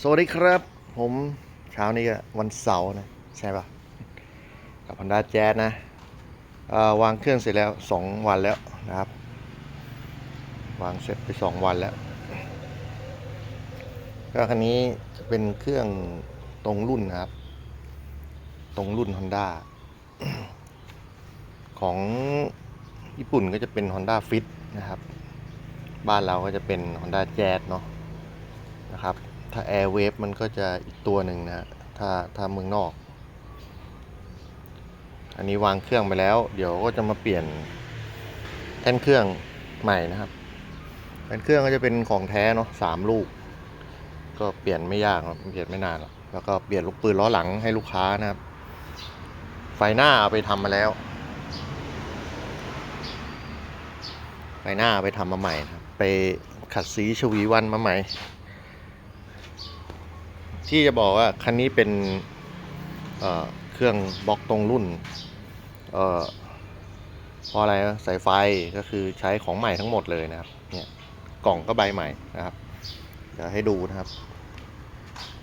สวัสดีครับ ผมเช้านี้วันเสาร์นะ ใช่ปะกับ Honda Jazz นะวางเครื่องเสร็จแล้ว 2 วันแล้วนะครับ วางเสร็จไป 2 วันแล้ว ก็คันนี้จะเป็นเครื่องตรงรุ่นนะครับ ตรงรุ่น Honda ของญี่ปุ่นก็จะเป็น Honda Fit นะครับ บ้านเราก็จะเป็น Honda Jazz เนาะ นะครับ ถ้า Airwave มันก็จะอีกตัวหนึ่งนะถ้าถ้าเมืองนอก อันนี้วางเครื่องไปแล้ว เดี๋ยวก็จะมาเปลี่ยนแท่นเครื่องใหม่นะครับแท่นเครื่องก็จะเป็นของแท้เนาะสามลูก ก็เปลี่ยนไม่ยากเปลี่ยนไม่นานหรอกแล้วก็เปลี่ยนลูกปืนล้อหลังให้ลูกค้านะครับ ไฟหน้าเอาไปทำมาแล้วไฟหน้าไปทำมาใหม่ครับไปขัดสีชวีวันมาใหม่ ที่จะบอกว่าคันนี้เป็นเเครื่องบล็อกตรงรุ่นเเพราะอะไรสายไฟก็คือใช้ของใหม่ทั้งหมดเลยนะครับ เนี่ยกล่องก็ใบใหม่นะครับ เดี๋ยวให้ดูนะครับ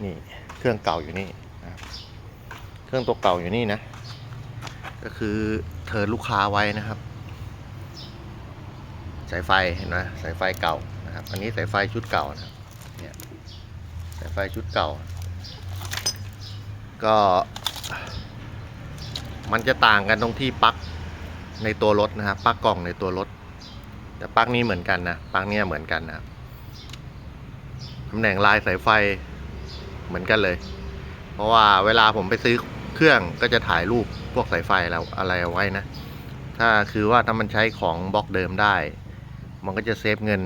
นี่เครื่องเก่าอยู่นี่นะครับ เครื่องตัวเก่าอยู่นี่นะ ก็คือเทิร์นลูกค้าไว้นะครับ สายไฟเห็นไหมสายไฟเก่านะครับ อันนี้สายไฟชุดเก่านะครับายไฟชุดเก่า ก็ มันจะต่างกันตรงที่ปลั๊กในตัวรถนะครับปลั๊กกล่องในตัวรถ แต่ปลั๊กนี้เหมือนกันนะปลั๊กนี้เหมือนกันนะตำแหน่งลายสายไฟเหมือนกันเลย เพราะว่าเวลาผมไปซื้อเครื่องก็จะถ่ายรูปพวกสายไฟเราอะไรเอาไว้นะ ถ้าคือว่าถ้ามันใช้ของบล็อกเดิมได้ มันก็จะเซฟเงิน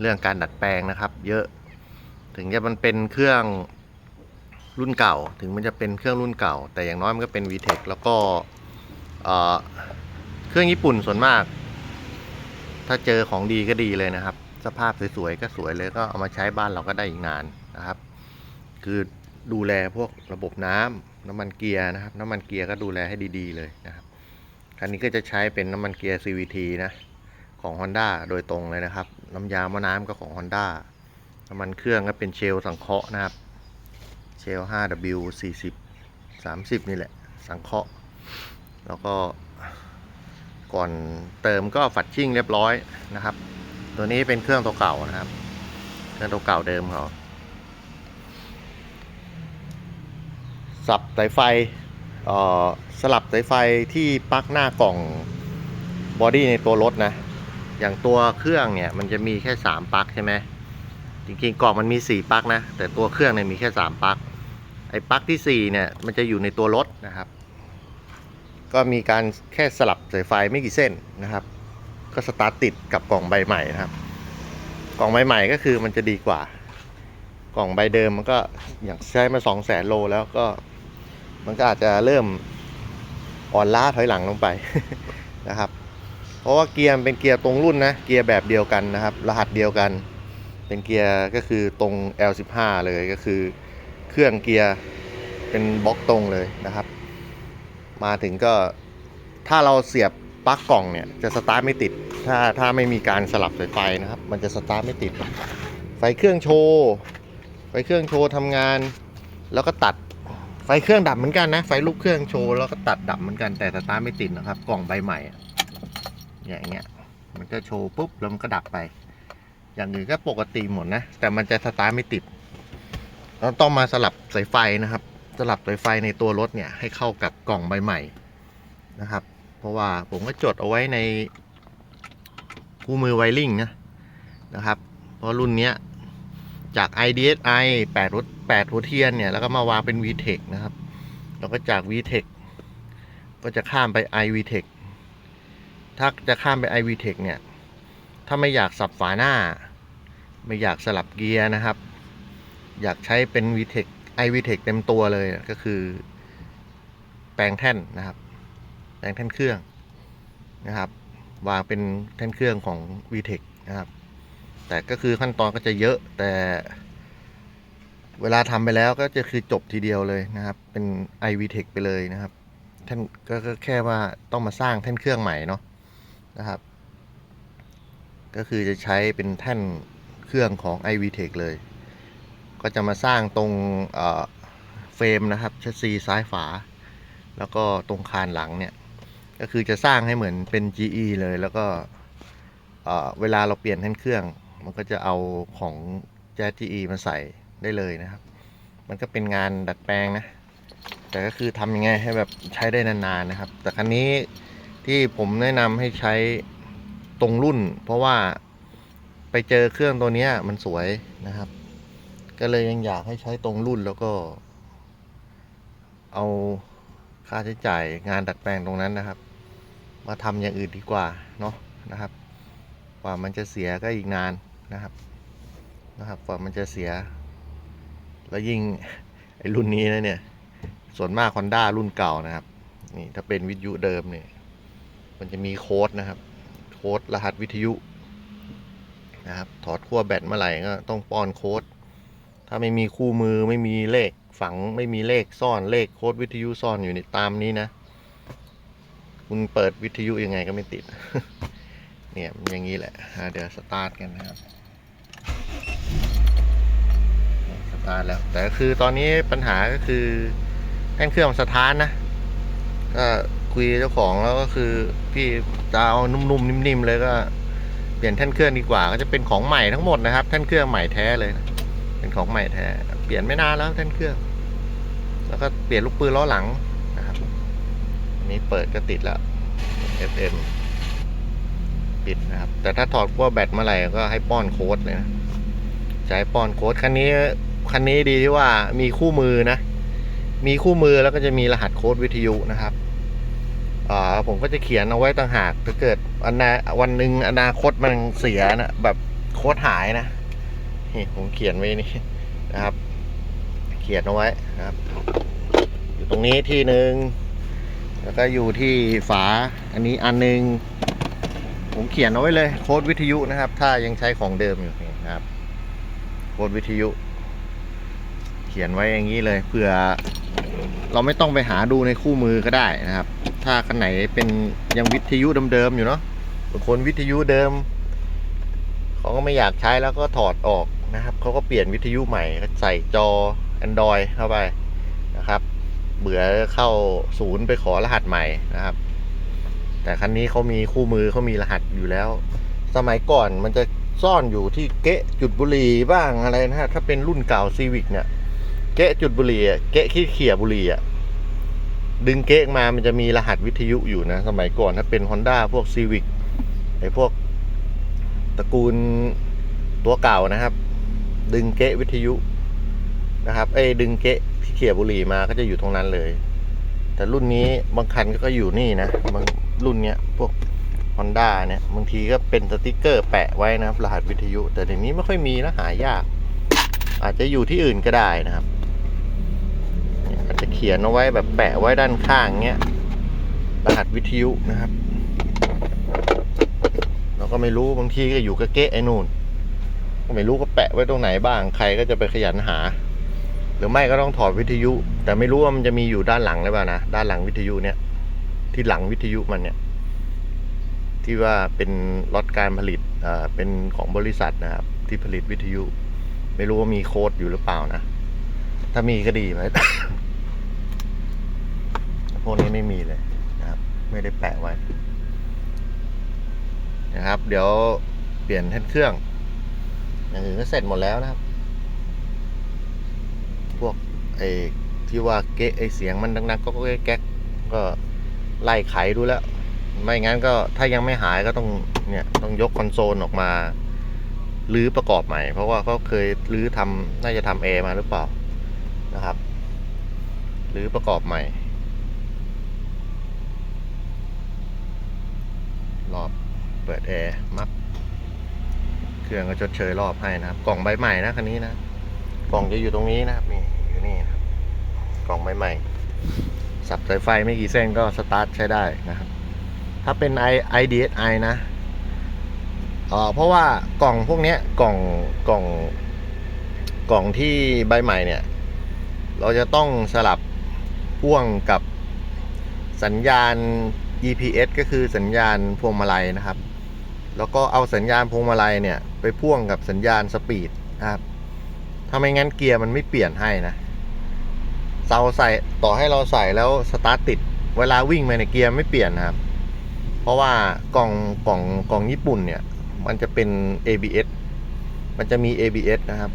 เรื่องการดัดแปลงนะครับ เยอะ ถึงจะมันเป็นเครื่องรุ่นเก่า ถึงมันจะเป็นเครื่องรุ่นเก่า แต่อย่างน้อยมันก็เป็น VTEC แล้วก็เครื่องญี่ปุ่นส่วนมาก ถ้าเจอของดีก็ดีเลยนะครับ สภาพสวยๆก็สวยเลยก็เอามาใช้บ้านเราก็ได้อีกนานนะครับ คือดูแลพวกระบบน้ำน้ำมันเกียร์นะครับ น้ำมันเกียร์ก็ดูแลให้ดีๆเลยนะครับคันนี้ก็จะใช้เป็นน้ำมันเกียร์ CVT นะของ Honda โดยตรงเลยนะครับ น้ำยาม้อน้ำก็ของ Honda น้ำมันเครื่องก็เป็นเชลสังเคราะห์นะครับ เชล 5W 40 30 นี่แหละ สังเคราะห์ แล้วก็ก่อนเติมก็ฝัดชิ่งเรียบร้อยนะครับ ตัวนี้เป็นเครื่องตัวเก่านะครับ เครื่องตัวเก่าเดิมเขาสับสายไฟเอ่อสลับสายไฟที่ปลั๊กหน้ากล่องบอดี้ในตัวรถนะ อย่างตัวเครื่องเนี่ยมันจะมีแค่ 3ปลั๊กใช่ไหม จริงๆกล่องมันมี 4ปลั๊กนะ แต่ตัวเครื่องเนี่ยมีแค่ 3ปลั๊กไอ้ปลั๊กที่ 4 เนี่ยมันจะอยู่ในตัวรถนะครับ ก็มีการแค่สลับสายไฟไม่กี่เส้นนะครับ ก็สตาร์ทติดกับกล่องใบใหม่นะครับ กล่องใบใหม่ก็คือมันจะดีกว่า กล่องใบเดิมมันก็อย่างใช้มา2 0 0แสนโลแล้วก็มันก็อาจจะเริ่มอ่อนล้าถอยหลังลงไปนะครับ เพราะว่าเกียร์เป็นเกียร์ตรงรุ่นนะ เกียร์แบบเดียวกันนะครับ รหัสเดียวกัน เป็นเกียร์ก็คือตรง L15 เลยก็คือเครื่องเกียร์เป็นบล็อกตรงเลยนะครับ มาถึงก็ถ้าเราเสียบปลั๊กกล่องเนี่ยจะสตาร์ทไม่ติด ถ้าถ้าไม่มีการสลับสายไฟนะครับ มันจะสตาร์ทไม่ติดไฟเครื่องโชว์ไฟเครื่องโชว์ทำงาน แล้วก็ตัดไฟเครื่องดับเหมือนกันนะไฟลูกเครื่องโชว์แล้วก็ตัดดับเหมือนกันแต่สตาร์ทไม่ติดนะครับ กล่องใบใหม่อะเนี่ยอย่างเงี้ยมันจะโชว์ปุ๊บแล้วมันก็ดับไป อย่างอื่นก็ปกติหมดนะ แต่มันจะสตาร์ทไม่ติดเราต้องมาสลับสายไฟนะครับ สลับสายไฟในตัวรถเนี่ยให้เข้ากับกล่องใบใหม่นะครับ เพราะว่าผมก็จดเอาไว้ในคู่มือไวริงนะนะครับ เพราะรุ่นนี้จาก IDSI 8รถ8หัวเทียนเนี่ยแล้วก็มาวางเป็น VTEC นะครับ แล้วก็จาก VTEC ก็จะข้ามไป iVTEC ถ้าจะข้ามไป iVTEC เนี่ย ถ้าไม่อยากสับฝาหน้า ไม่อยากสลับเกียร์นะครับ อยากใช้เป็น VTEC iVTEC เต็มตัวเลยก็คือ แปลงแท่นนะครับ แปลงแท่นเครื่องนะครับ วางเป็นแท่นเครื่องของ VTEC นะครับ แต่ก็คือขั้นตอนก็จะเยอะแต่เวลาทำไปแล้วก็จะคือจบทีเดียวเลยนะครับ เป็น iVTEC ไปเลยนะครับแท่นกก็แค่ว่าต้องมาสร้างแท่นเครื่องใหม่เนาะนะครับ ก็คือจะใช้เป็นแท่น เครื่องของ iVTech เลย ก็จะมาสร้างตรงเฟรมนะครับชัดซีซ้ายฝา แล้วก็ตรงคานหลังเนี่ย ก็คือจะสร้างให้เหมือนเป็น GE เลยแล้วก็เวลาเราเปลี่ยนแท่นเครื่อง มันก็จะเอาของ j a GE มาใส่ได้เลยนะครับ มันก็เป็นงานดัดแปลงนะ แต่ก็คือทำยังไงให้แบบใช้ได้นานๆนะครับ แต่คันนี้ที่ผมแนะนำให้ใช้ตรงรุ่น เพราะว่า ไปเจอเครื่องตัวนี้มันสวยนะครับ ก็เลยยังอยากให้ใช้ตรงรุ่นแล้วก็ เอาค่าใช้จ่ายงานดัดแปลงตรงนั้นนะครับ มาทำอย่างอื่นดีกว่าเนาะนะครับกว่ามันจะเสียก็อีกนานนะครับนะครับกว่ามันจะเสีย แล้วยิ่งไอ้รุ่นนี้นะเนี่ย ส่วนมากฮอนด้ารุ่นเก่านะครับ นี่ถ้าเป็นวิทยุเดิมเนี่ย มันจะมีโค้ดนะครับ โค้ดรหัสวิทยุ นะครับ ถอดขั้วแบตเมื่อไหร่ก็ต้องป้อนโค้ด ถ้าไม่มีคู่มือไม่มีเลขฝังไม่มีเลขซ่อนเลขโค้ดวิทยุซ่อนอยู่ในตามนี้นะ คุณเปิดวิทยุยังไงก็ไม่ติด เนี่ยมันอย่างนี้แหละเดี๋ยวสตาร์ทกันนะครับสตาร์ทแล้วแต่คือตอนนี้ปัญหาก็คือแท่นเครื่องมันสถานนะก็คุยเจ้าของแล้วก็คือพี่จะเอานุ่มๆนิ่มๆเลยก็ เปลี่ยนแท่นเครื่องดีกว่า ก็จะเป็นของใหม่ทั้งหมดนะครับ แท่นเครื่องใหม่แท้เลยนะเป็นของใหม่แท้ เปลี่ยนไม่นานแล้วแท่นเครื่อง แล้วก็เปลี่ยนลูกปืนล้อหลังนะครับอันนี้เปิดก็ติดแล้ว FM ปิดนะครับ แต่ถ้าถอดขั้วแบตเมื่อไหร่ก็ให้ป้อนโค้ดเลยนะใช้ป้อนโค้ดคันนี้คันนี้ดีที่ว่ามีคู่มือนะ มีคู่มือแล้วก็จะมีรหัสโค้ดวิทยุนะครับ อ่าผมก็จะเขียนเอาไว้ต่างหากถ้าเกิด วันนาวันหนึ่งอนาคตมันเสียนะแบบโค้ดหายนะนี่ผมเขียนไว้นี่นะครับ เขียนเอาไว้นะครับ อยู่ตรงนี้ที่หนึ่งแล้วก็อยู่ที่ฝาอันนี้อันหนึ่งผมเขียนเอาไว้เลยโค้ดวิทยุนะครับ ถ้ายังใช้ของเดิมอยู่นี่นะครับ โค้ดวิทยุ เขียนไว้อย่างนี้เลยเผื่อ เราไม่ต้องไปหาดูในคู่มือก็ได้นะครับ ถ้าคันไหนเป็นยังวิทยุเดิมๆอยู่เนาะบางคนวิทยุเดิมเขาก็ไม่อยากใช้แล้วก็ถอดออกนะครับเขาก็เปลี่ยนวิทยุใหม่ใส่จอ Android เข้าไปนะครับ เบื่อเข้าศูนย์ไปขอรหัสใหม่นะครับ แต่คันนี้เขามีคู่มือเขามีรหัสอยู่แล้ว สมัยก่อนมันจะซ่อนอยู่ที่เกะจุดบุหรี่บ้างอะไรนะฮะถ้าเป็นรุ่นเก่าซีวิกเนี่ยเกะจุดบุหรี่เกะขี้เขี่ยบุหรี่อะ ดึงเกะมามันจะมีรหัสวิทยุอยู่นะ สมัยก่อนถ้าเป็น Honda พวกซีวิกไอพวกตระกูลตัวเก่านะครับ ดึงเกะวิทยุนะครับไอ้ดึงเกะที่เขี่ยบุหรี่มาก็จะอยู่ตรงนั้นเลย แต่รุ่นนี้บางคันก็อยู่นี่นะบางรุ่นเนี้ยพวก Honda เนี่ยบางทีก็เป็นสติกเกอร์แปะไว้นะครับ รหัสวิทยุ แต่เดี๋ยวนี้ไม่ค่อยมีนะหายาก อาจจะอยู่ที่อื่นก็ได้นะครับ เขียนเอาไว้แบบแปะไว้ด้านข้างเงี้ยรหัสวิทยุนะครับ เราก็ไม่รู้บางทีก็อยู่กับเก๊ะไอ้นู่นก็ไม่รู้ก็แปะไว้ตรงไหนบ้างใครก็จะไปขยันหา หรือไม่ก็ต้องถอดวิทยุ แต่ไม่รู้ว่ามันจะมีอยู่ด้านหลังหรือเปล่านะด้านหลังวิทยุเนี่ย ที่หลังวิทยุมันเนี่ย ที่ว่าเป็นล็อตการผลิตอ่าเป็นของบริษัทนะครับ ที่ผลิตวิทยุ ไม่รู้ว่ามีโค้ดอยู่หรือเปล่านะ ถ้ามีก็ดีไหม วกนี้ไม่มีเลยนะครับ ไม่ได้แปะไว้ นะครับ เดี๋ยวเปลี่ยนแท่นเครื่อง อย่างอื่นก็เสร็จหมดแล้วนะครับ พวกไอ้ที่ว่าเกะไอ้เสียงมันดังๆก็แก๊กก็ไล่ไขดูแล้ว ไม่งั้นก็ถ้ายังไม่หายก็ต้องเนี่ยต้องยกคอนโซลออกมารื้อประกอบใหม่ เพราะว่าเขาเคยรื้อทำน่าจะทำแอร์มาหรือเปล่านะครับรื้อประกอบใหม่ รอบเปิดแอร์มับเครื่องก็ชดเชยรอบให้นะครับ กล่องใบใหม่นะคันนี้นะ กล่องจะอยู่ตรงนี้นะครับนี่อยู่นี่นะครับ กล่องใบใหม่ สับสายไฟไม่กี่เส้นก็สตาร์ทใช้ได้นะครับ ถ้าเป็น i IDSI นะเออเพราะว่ากล่องพวกเนี้ยกล่องกล่องกล่องที่ใบใหม่เนี่ย เราจะต้องสลับพ่วงกับสัญญาณ EPS ก็คือสัญญาณพวงมาลัยนะครับ แล้วก็เอาสัญญาณพวงมาลัยเนี่ยไปพ่วงกับสัญญาณสปีดนะครับ ถ้าไม่งั้นเกียร์มันไม่เปลี่ยนให้นะเราใส่ต่อให้เราใส่แล้วสตาร์ทติด เวลาวิ่งไปเนี่ยเกียร์ไม่เปลี่ยนนะครับ เพราะว่ากล่องกล่องกล่องญี่ปุ่นเนี่ย มันจะเป็น ABS มันจะมี ABS นะครับ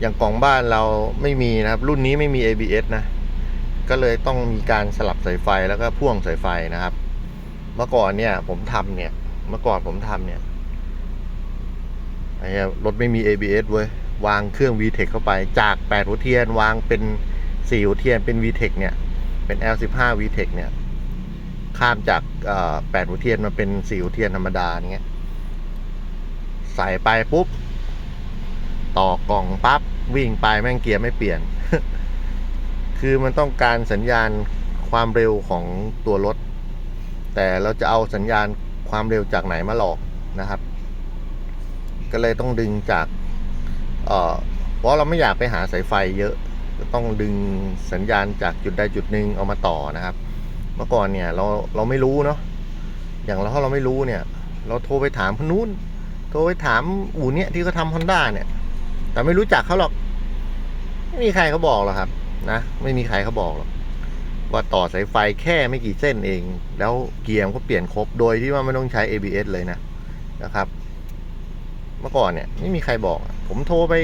อย่างกล่องบ้านเราไม่มีนะครับ รุ่นนี้ไม่มี ABS นะ ก็เลยต้องมีการสลับสายไฟแล้วก็พ่วงสายไฟนะครับ เมื่อก่อนเนี่ย ผมทำเนี่ย เมื่อก่อนผมทำเนี่ยไอ้รถไม่มี ABS เว้ยวางเครื่อง VTEC เข้าไปจาก 8 หัวเทียน วางเป็น 4 หัวเทียนเป็น VTEC เนี่ย เป็น L15 VTEC เนี่ย ข้ามจาก 8 หัวเทียนมาเป็น 4 หัวเทียนธรรมดาเงี้ย ใส่ไปปุ๊บ ต่อกล่องปั๊บ วิ่งไปแม่งเกียร์ไม่เปลี่ยน คือมันต้องการสัญญาณความเร็วของตัวรถ แต่เราจะเอาสัญญาณความเร็วจากไหนมาหลอกนะครับ ก็เลยต้องดึงจากเอ่อเพราะเราไม่อยากไปหาสายไฟเยอะก็ต้องดึงสัญญาณจากจุดใดจุดหนึ่งเอามาต่อนะครับ เมื่อก่อนเนี่ยเราเราไม่รู้เนาะอย่างเราถ้าเราไม่รู้เนี่ย เราโทรไปถามคนนู้นโทรไปถามอู่เนี่ยที่เขาทำฮอนด้าเนี่ย แต่ไม่รู้จักเขาหรอก ไม่มีใครเขาบอกหรอกครับ นะไม่มีใครเขาบอกหรอกว่าต่อสายไฟแค่ไม่กี่เส้นเอง แล้วเกียร์ก็เปลี่ยนครบโดยที่ว่าไม่ต้องใช้ ABS เลยนะนะครับ เมื่อก่อนเนี่ยไม่มีใครบอก ผมโทรไป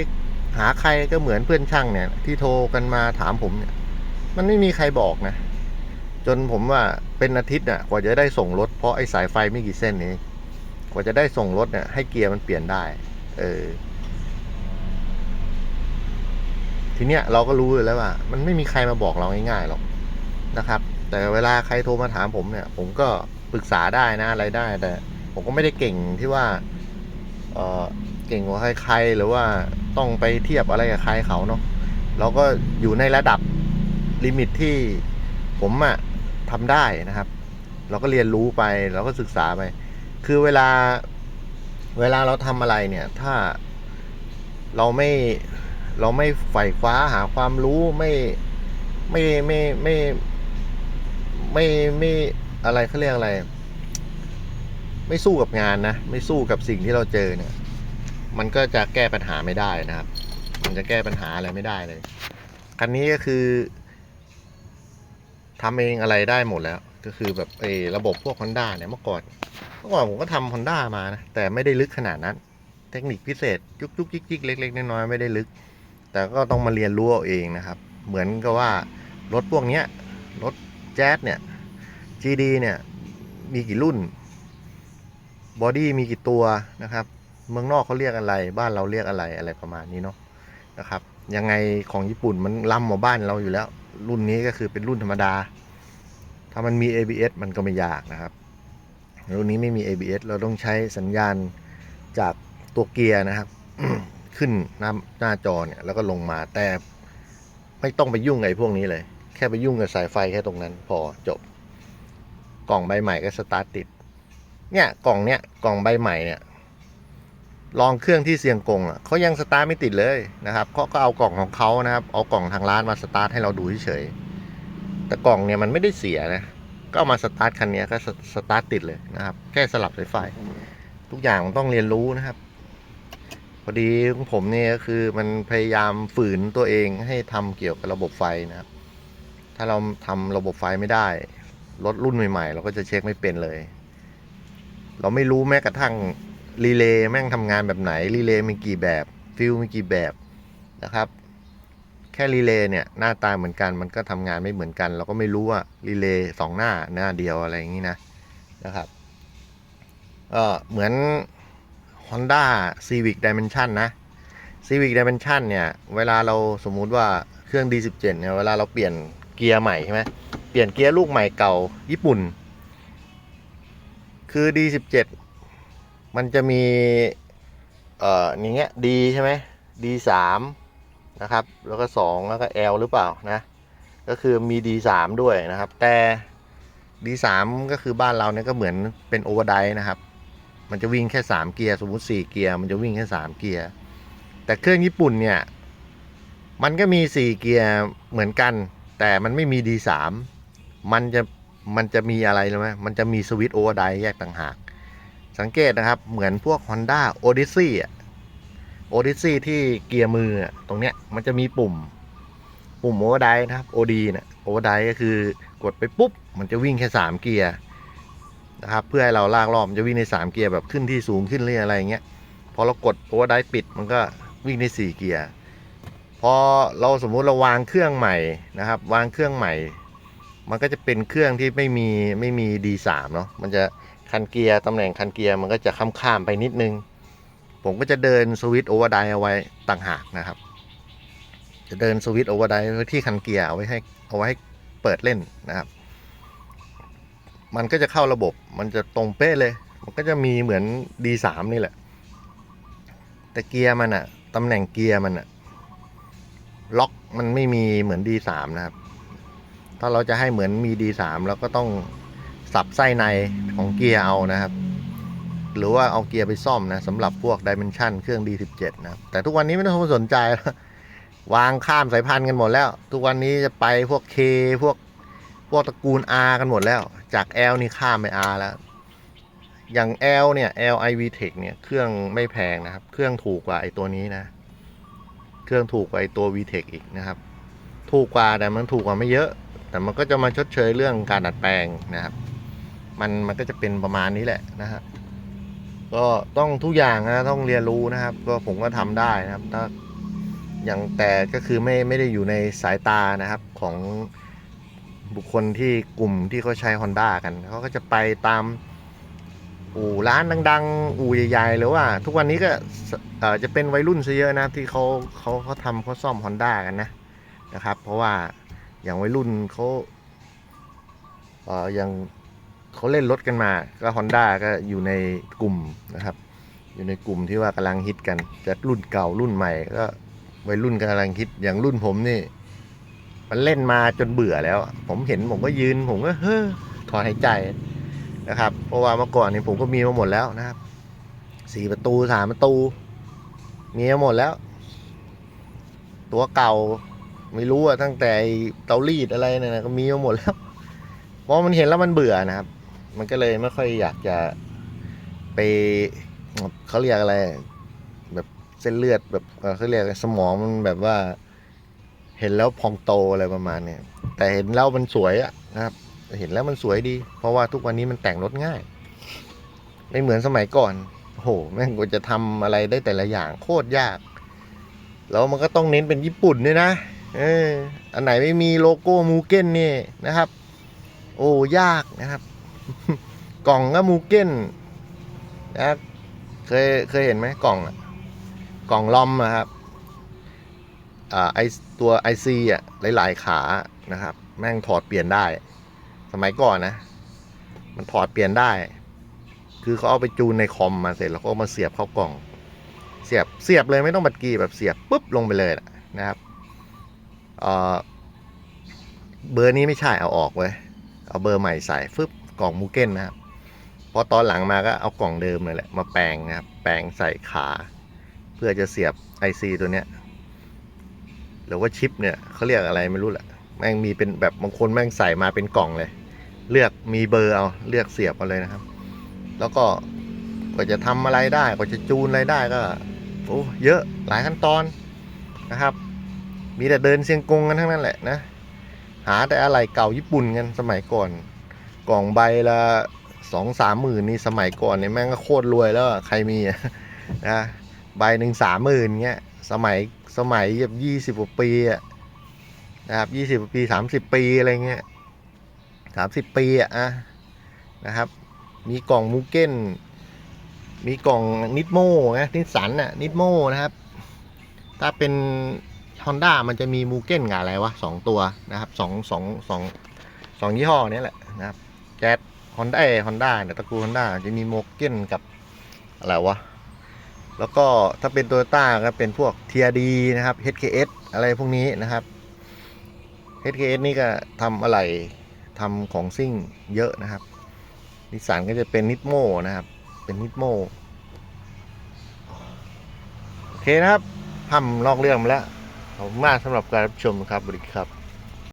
หาใครก็เหมือนเพื่อนช่างเนี่ย ที่โทรกันมาถามผมเนี่ย มันไม่มีใครบอกนะ จนผมว่าเป็นอาทิตย์น่ะกว่าจะได้ส่งรถเพราะไอ้สายไฟไม่กี่เส้นเองกว่าจะได้ส่งรถเนี่ยให้เกียร์มันเปลี่ยนได้ เออ ทีเนี้ยเราก็รู้เลยแล้วว่า มันไม่มีใครมาบอกเราง่ายๆหรอกนะครับ แต่เวลาใครโทรมาถามผมเนี่ย ผมก็ปรึกษาได้นะอะไรได้ แต่ ผมก็ไม่ได้เก่งที่ว่าเออเก่งกว่าใครๆหรือว่าต้องไปเทียบอะไรกับใครเขาเนาะเราก็อยู่ในระดับลิมิตที่ผมอะทำได้นะครับ เราก็เรียนรู้ไปเราก็ศึกษาไป คือเวลาเวลาเราทำอะไรเนี่ย ถ้าเราไม่ เราไม่ใฝ่คว้าหาความรู้ไม่ไม่ไม่ไม่ไม่ไม่อะไรเขาเรียกอะไร ไม่สู้กับงานนะ ไม่สู้กับสิ่งที่เราเจอเนี่ย มันก็จะแก้ปัญหาไม่ได้นะครับ มันจะแก้ปัญหาอะไรไม่ได้เลยคันนี้ก็คือทำเองอะไรได้หมดแล้ว ก็คือแบบไอ้ระบบพวก Honda เนี่ยเมื่อก่อนเมื่อก่อนผมก็ทำ Honda มานะแต่ไม่ได้ลึกขนาดนั้น เทคนิคพิเศษ ยุกยุกยิกยิกเล็กๆน้อยๆไม่ได้ลึก แต่ก็ต้องมาเรียนรู้เอาเองนะครับ เหมือนกับว่ารถพวกนี้รถแจ๊สเนี่ย GD เนี่ยมีกี่รุ่นบอดี้มีกี่ตัวนะครับเมืองนอกเขาเรียกอะไร บ้านเราเรียกอะไรอะไรประมาณนี้เนาะนะครับ ยังไงของญี่ปุ่นมันล้ำกว่าบ้านเราอยู่แล้ว รุ่นนี้ก็คือเป็นรุ่นธรรมดา ถ้ามันมี ABS มันก็ไม่ยากนะครับ รุ่นนี้ไม่มี ABS เราต้องใช้สัญญาณจากตัวเกียร์นะครับ ขึ้นหน้าหน้าจอเนี่ยแล้วก็ลงมาแต่ไม่ต้องไปยุ่งไอ้พวกนี้เลย แค่ไปยุ่งกับสายไฟแค่ตรงนั้น พอจบ กล่องใบใหม่ก็สตาร์ทติด เนี่ยกล่องเนี่ยกล่องใบใหม่เนี่ย ลองเครื่องที่เซียงกงอะเขายังสตาร์ทไม่ติดเลยนะครับเขาก็เอากล่องของเขานะครับเอากล่องทางร้านมาสตาร์ทให้เราดูเฉยแต่กล่องเนี่ยมันไม่ได้เสียนะก็เอามาสตาร์ทคันนี้ก็สสตาร์ทติดเลยนะครับ แค่สลับสายไฟ ทุกอย่างมันต้องเรียนรู้นะครับ พอดีของผมเนี่ยก็คือมันพยายามฝืนตัวเองให้ทำเกี่ยวกับระบบไฟนะครับ ถ้าเราทำระบบไฟไม่ได้ รถรุ่นใหม่ ๆ เราก็จะเช็คไม่เป็นเลย เราไม่รู้แม้กระทั่งรีเลย์แม่งทำงานแบบไหนรีเลย์มีกี่แบบฟิลมีกี่แบบนะครับ แค่รีเลย์เนี่ยหน้าตาเหมือนกันมันก็ทำงานไม่เหมือนกัน เราก็ไม่รู้ว่ารีเลย์สองหน้าหน้าเดียวอะไรอย่างนี้นะนะครับก็เหมือน Honda Civic Dimension นะ Civic Dimension เนี่ย เวลาเราสมมุติว่าเครื่อง D17 เนี่ย เวลาเราเปลี่ยนเกียร์ใหม่ใช่ไหมเปลี่ยนเกียร์ลูกใหม่เก่าญี่ปุ่น คือ D17 มันจะมี เอ่ออย่างเงี้ย D ใช่ไหม D3 นะครับ แล้วก็ 2 แล้วก็ L หรือเปล่านะ ก็คือมี D3 ด้วยนะครับ แต่ D3 ก็คือบ้านเราเนี่ยก็เหมือนเป็นโอเวอร์ไดนะครับ มันจะวิ่งแค่3เกียร์สมมุติ4เกียร์มันจะวิ่งแค่3เกียร์แต่เครื่องญี่ปุ่นเนี่ย มันก็มี4เกียร์เหมือนกัน แต่มันไม่มี D3 มันจะมันจะมีอะไรรู้ไหมมันจะมีสวิตช์โอเวอร์ไดแยกต่างหาก สังเกตนะครับเหมือนพวก Honda Odyssey อะ Odyssey ที่เกียร์มือตรงเนี้ยมันจะมีปุ่ม ปุ่มโอเวอร์ไดนะครับ OD เนี่ยโอเวอร์ไดก็คือกดไปปุ๊บ มันจะวิ่งแค่ 3 เกียร์ นะครับ เพื่อให้เราลากรอบมันจะวิ่งใน 3 เกียร์แบบขึ้นที่สูงขึ้นเรื่อยอะไรอย่างเงี้ยพอเรากดโอเวอร์ไดปิดมันก็วิ่งใน 4 เกียร์พอเราสมมุติเราวางเครื่องใหม่นะครับ วางเครื่องใหม่ มันก็จะเป็นเครื่องที่ไม่มีไม่มี D3 เนาะมันจะคันเกียร์ตำแหน่งคันเกียร์มันก็จะข้ามๆไปนิดนึง ผมก็จะเดินสวิตช์โอเวอร์ไดเอาไว้ต่างหากนะครับ จะเดินสวิตช์โอเวอร์ไดไว้ที่คันเกียร์เอาไว้ให้เอาไว้ให้เปิดเล่นนะครับ มันก็จะเข้าระบบ มันจะตรงเป๊ะเลย มันก็จะมีเหมือน D3 นี่แหละ แต่เกียร์มันอะตำแหน่งเกียร์มันอะล็อกมันไม่มีเหมือน D3 นะครับ ถ้าเราจะให้เหมือนมี D3 เราก็ต้องสับไส้ในของเกียร์เอานะครับ หรือว่าเอาเกียร์ไปซ่อมนะสำหรับพวก Dimension เครื่อง D17 นะครับ แต่ทุกวันนี้ไม่ต้องสนใจแล้ววางข้ามสายพันธุ์กันหมดแล้ว ทุกวันนี้จะไปพวก K พวกพวกตระกูล R กันหมดแล้ว จาก L นี่ข้ามไป R แล้ว อย่าง L เนี่ย L i v Tech เนี่ยเครื่องไม่แพงนะครับ เครื่องถูกกว่าไอตัวนี้นะ เครื่องถูกกว่าไอตัว VTech อีกนะครับ ถูกกว่าแต่มันถูกกว่าไม่เยอะ แต่มันก็จะมาชดเชยเรื่องการดัดแปลงนะครับ มันมันก็จะเป็นประมาณนี้แหละนะฮะก็ต้องทุกอย่างนะต้องเรียนรู้นะครับ ก็ผมก็ทำได้นะครับถ้าอย่างแต่ก็คือไม่ไม่ได้อยู่ในสายตานะครับของ บุคคลที่กลุ่มที่เขาใช้ Honda กันเขาก็จะไปตามอู่ร้านดัง ๆ อู่ใหญ่ๆหรือว่า ทุกวันนี้ก็เอ่อจะเป็นวัยรุ่นซะเยอะนะที่เขาเขาเขาทำเขาซ่อม Honda กันนะนะครับ เพราะว่าอย่างวัยรุ่นเขาเอ่ออย่างเขาเล่นรถกันมา ก็ Honda ก็อยู่ในกลุ่มนะครับ อยู่ในกลุ่มที่ว่ากำลังฮิตกันจะรุ่นเก่ารุ่นใหม่ก็วัยรุ่นกำลังฮิตอย่างรุ่นผมนี่ มันเล่นมาจนเบื่อแล้ว ผมเห็นผมก็ยืนผมก็เฮ้อถอนหายใจนะครับ เพราะว่าเมื่อก่อนนี่ผมก็มีมาหมดแล้วนะครับสี่ประตูสามประตู มีมาหมดแล้ว ตัวเก่าไม่รู้อะตั้งแต่เตารีดอะไรเนี่ยนะก็มีมาหมดแล้ว เพราะมันเห็นแล้วมันเบื่อนะครับ มันก็เลยไม่ค่อยอยากจะไปเขาเรียกอะไร แบบเส้นเลือดแบบเขาเรียกสมองมันแบบว่า เห็นแล้วพองโตอะไรประมาณเนี้ยแต่เห็นแล้วมันสวยอะนะครับ เห็นแล้วมันสวยดี เพราะว่าทุกวันนี้มันแต่งรถง่าย ไม่เหมือนสมัยก่อนโหแม่งกว่าจะทำอะไรได้แต่ละอย่างโคตรยาก แล้วมันก็ต้องเน้นเป็นญี่ปุ่นด้วยนะเอออันไหนไม่มีโลโก้มูเก้นนี่นะครับ โอ้ยากนะครับ กล่องก็มูเก้นนะครับเคยเคยเห็นไหมกล่องอะกล่องลอมอะครับ ไอตัวไอซีอะหลาย ๆ ขานะครับ แม่งถอดเปลี่ยนได้ สมัยก่อนนะ มันถอดเปลี่ยนได้ คือเขาเอาไปจูนในคอมมาเสร็จแล้วก็มาเสียบเข้ากล่อง เสียบเสียบเลยไม่ต้องบัดกีแบบเสียบปุ๊บลงไปเลยนะครับเเบอร์นี้ไม่ใช่เอาออกเว้ยเอาเบอร์ใหม่ใส่ฟึบกล่องมูเก้นนะครับพอตอนหลังมาก็เอากล่องเดิมเลยแหละมาแปลงนะครับแปลงใส่ขา เพื่อจะเสียบ IC ตัวเนี้ย หรือว่าชิปเนี่ยเขาเรียกอะไรไม่รู้แหละแม่งมีเป็นแบบบางคนแม่งใส่มาเป็นกล่องเลย เลือกมีเบอร์เอาเลือกเสียบเอาเลยนะครับ แล้วก็กว่าจะทำอะไรได้กว่าจะจูนอะไรได้ก็โอ้เยอะหลายขั้นตอนนะครับ มีแต่เดินเซียงกงกันทั้งนั้นแหละนะ หาแต่อะไรเก่าญี่ปุ่นกันสมัยก่อน กล่องใบละสองสามหมื่นนี่สมัยก่อนเนี่ยแม่งก็โคตรรวยแล้วใครมีนะใบหนึ่งสามหมื่นเงี้ยสมัย สมัยแบบยี่สิบกว่าปีอะนะครับยี่สิบปีสามสิบปีอะไรเงี้ยสามสิบปีอะอะนะครับ มีกล่องมูเก้น มีกล่องนิดโม่นะนิสสันอะนิดโม่นะครับ ถ้าเป็น Honda มันจะมีมูเก้นกับอะไรวะสองตัวนะครับสองสองสองสองยี่ห้อนี้แหละนะครับแจ๊ดฮอนด้าฮอนด้าเนี่ยตระกูลฮอนด้าจะมีโมเก้นกับอะไรวะ แล้วก็ถ้าเป็นโตโยต้าก็เป็นพวก TRD นะครับ HKS อะไรพวกนี้นะครับ HKS นี่ก็ทำอะไรทำของซิ่งเยอะนะครับนิสสันก็จะเป็นนิดโมนะครับ เป็นนิดโมโอเคนะครับทำลอกเรื่องมาแล้วขอบคุณมากสำหรับการรับชมครับบริครับ